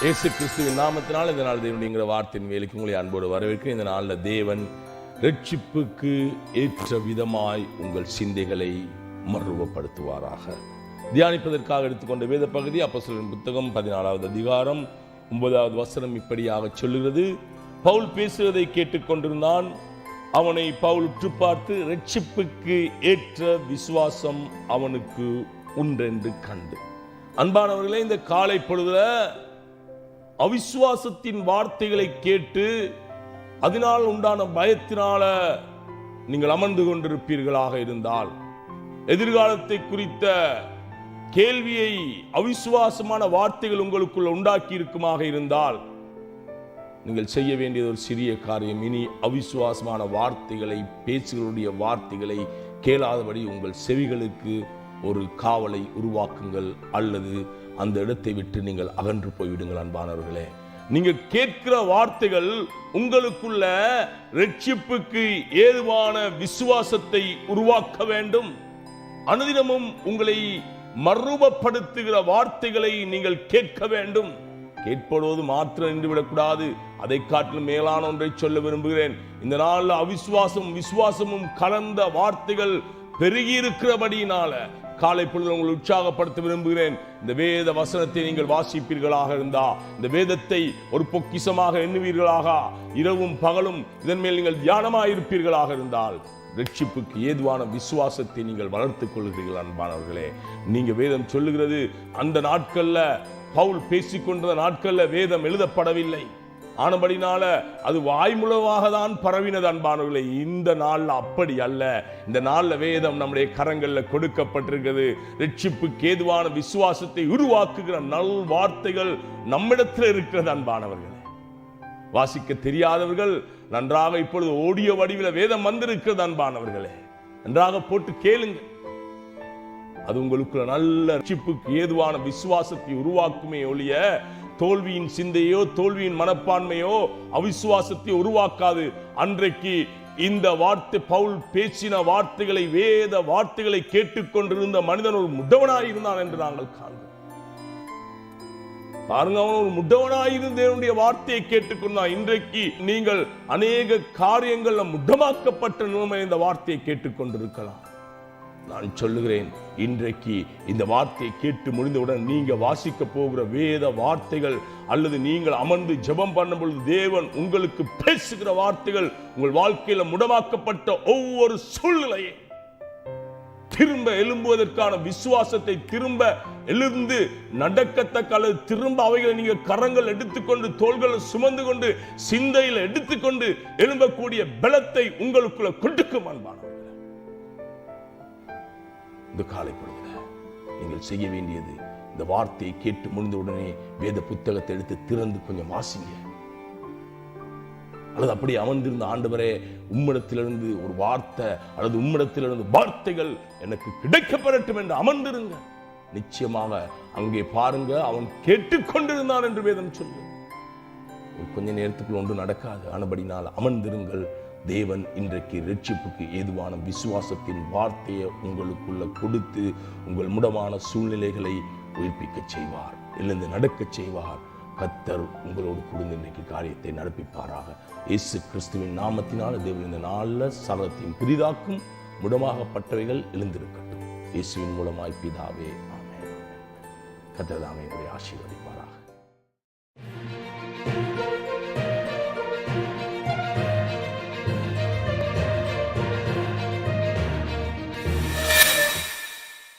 இயேசு கிறிஸ்துவின் நாமத்தினால் இந்த நாள் தேவனுடைய வார்த்தையின் வேலைக்கு உங்களை அன்போடு வரவேற்கிறேன். இந்த நாளில் தேவன் ரட்சிப்புக்கு ஏற்ற விதமாய் உங்கள் சிந்தைகளை மருவப்படுத்துவாராக தியானிப்பதற்காக எடுத்துக்கொண்ட வேத பகுதி அப்போசலின் புத்தகம் பதினாலாவது அதிகாரம் ஒன்பதாவது வசனம் இப்படியாக சொல்லுகிறது. பவுல் பேசுவதை கேட்டுக்கொண்டிருந்தான். அவனை பவுல் உற்று பார்த்து ரட்சிப்புக்கு ஏற்ற விசுவாசம் அவனுக்கு உண்டென்று கண்டு. அன்பானவர்களே இந்த காலை பொழுதுல அவிசுவாசத்தின் வார்த்தைகளை கேட்டு அதனால் உண்டான பயத்தினால நீங்கள் அமர்ந்து கொண்டிருப்பீர்களாக இருந்தால் எதிர்காலத்தை குறித்த கேள்வியை அவிசுவாசமான வார்த்தைகள் உங்களுக்குள்ள உண்டாக்கி இருக்குமாக இருந்தால் நீங்கள் செய்ய வேண்டியது ஒரு சிறிய காரியம். இனி அவிசுவாசமான வார்த்தைகளை பேச்சுகளுடைய வார்த்தைகளை கேளாதபடி உங்கள் செவிகளுக்கு ஒரு காவலை உருவாக்குங்கள் அல்லது அந்த இடத்தை விட்டு நீங்கள் அகன்று போய்விடுங்கள் அன்பானவர்களே. நீங்க கேட்கிற வார்த்தைகள் உங்களுக்குள்ள ரட்சிப்புக்கு ஏதுவான விசுவாசத்தை உருவாக்க வேண்டும். அனுதினமும் உங்களை மர்மப்படுத்துகிற வார்த்தைகளை நீங்கள் கேட்க வேண்டும். கேட்படுவது மாத்திரம் நின்று விடக்கூடாது அதை காட்டிலும் மேலான ஒன்றை சொல்ல விரும்புகிறேன். இந்த நாளில் அவிசுவாசம் விசுவாசமும் கலந்த வார்த்தைகள் பெருகி இருக்கிறபடியினால காலை பொழுது உங்களை உற்சாகப்படுத்த விரும்புகிறேன். இந்த வேத வசனத்தை நீங்கள் வாசிப்பீர்களாக இருந்தா இந்த வேதத்தை ஒரு பொக்கிசமாக எண்ணுவீர்களாக இரவும் பகலும் இதன் மேல் நீங்கள் தியானமாக இருப்பீர்களாக இருந்தால் ரட்சிப்புக்கு ஏதுவான விசுவாசத்தை நீங்கள் வளர்த்துக் கொள்கிறீர்கள் அன்பானவர்களே. நீங்க வேதம் சொல்லுகிறது அந்த நாட்கள்ல பவுல் பேசிக்கொண்ட நாட்கள்ல வேதம் எழுதப்படவில்லை. ஆனபடினால அது வாய்மூலமாக தான் பரவினது அன்பானவர்களே. இந்த நாள்ல அப்படி அல்ல. இந்த நாள்ல வேதம் நம்முடைய கரங்கள்ல கொடுக்கப்பட்டிருக்கிறது. ரட்சிப்புக்கு ஏதுவான விசுவாசத்தை உருவாக்குகிற நல் வார்த்தைகள் நம்மிடத்தில் இருக்கிறது அன்பானவர்களே. வாசிக்க தெரியாதவர்கள் நன்றாக இப்பொழுது ஓடிய வடிவில் வேதம் வந்திருக்கிறது அன்பானவர்களே. நன்றாக போட்டு கேளுங்க. அது உங்களுக்கு நல்ல ரட்சிப்புக்கு ஏதுவான விசுவாசத்தை உருவாக்குமே ஒழிய தோல்வியின் சிந்தையோ தோல்வியின் மனப்பான்மையோ அவிசுவாசத்தை உருவாக்காது. அன்றைக்கு இந்த வார்த்தை பவுல் பேசின வார்த்தைகளை வேத வார்த்தைகளை கேட்டுக்கொண்டிருந்த மனிதன் ஒரு முடவனாய் இருந்தான் என்று நாங்கள் காண்கிறோம். பாருங்க அவன் ஒரு முட்டவனாயிருந்து தேவனுடைய வார்த்தையை கேட்டுக்கொண்டான். இன்றைக்கு நீங்கள் அநேக காரியங்கள்ல முட்டமாக்கப்பட்ட நிலைமை இந்த வார்த்தையை கேட்டுக்கொண்டிருக்கலாம். நான் சொல்லுகிறேன் இன்றைக்கு இந்த வார்த்தையை கேட்டு முடிந்தவுடன் நீங்க வாசிக்க போகிற வேத வார்த்தைகள் அல்லது நீங்கள் அமர்ந்து ஜெபம் பண்ணும் பொழுது தேவன் உங்களுக்கு பேசுகிற வார்த்தைகள் உங்கள் வாழ்க்கையில முடமாக்கப்பட்ட ஒவ்வொரு சூழ்நிலையை திரும்ப எழும்புவதற்கான விசுவாசத்தை திரும்ப எழுந்து நடக்கத்தக்க அல்லது திரும்ப அவைகளை நீங்க கரங்கள் எடுத்துக்கொண்டு தோள்களை சுமந்து கொண்டு சிந்தையில் எடுத்துக்கொண்டு எழும்பக்கூடிய பலத்தை உங்களுக்குள்ள கொண்டுக்கும் அன்பானவர். இந்த காலை பொழுதுல நீங்கள் செய்ய வேண்டியது இந்த வார்த்தையை கேட்டு முடிந்த உடனே வேத புத்தகத்தை எடுத்து திறந்து கொஞ்சம் வாசிங்க. அல்லது அப்படி அமர்ந்திருந்த ஆண்டவரே உம்மிடத்திலிருந்து ஒரு வார்த்தை அல்லது உம்மிடத்திலிருந்து வார்த்தைகள் எனக்கு கிடைக்கப்பெறட்டும் என்று அமர்ந்திருங்க. நிச்சயமாக அங்கே பாருங்க அவன் கேட்டுக்கொண்டிருந்தான் என்று வேதம் சொல்லு கொஞ்ச நேரத்துக்குள் ஒன்று நடக்காது. ஆனபடினால் அமர்ந்திருங்கள். தேவன் இன்றைக்கு ரட்சிப்புக்கு ஏதுவான விசுவாசத்தின் வார்த்தையை உங்களுக்குள்ள கொடுத்து உங்கள் முடமான சூழ்நிலைகளை உயிர்ப்பிக்க செய்வார். எழுந்து நடக்க செய்வார். கத்தர் உங்களோடு குடும்ப இன்றைக்கு காரியத்தை நடப்பிப்பாராக. இயேசு கிறிஸ்துவின் நாமத்தினால் தேவன் இந்த நாளில் சகலத்தையும் புதிதாக்கும் முடமாகப்பட்டவைகள் எழுந்திருக்கட்டும். இயேசுவின் மூலமாய் பிதாவே ஆமே கத்தர் தாமே உங்களை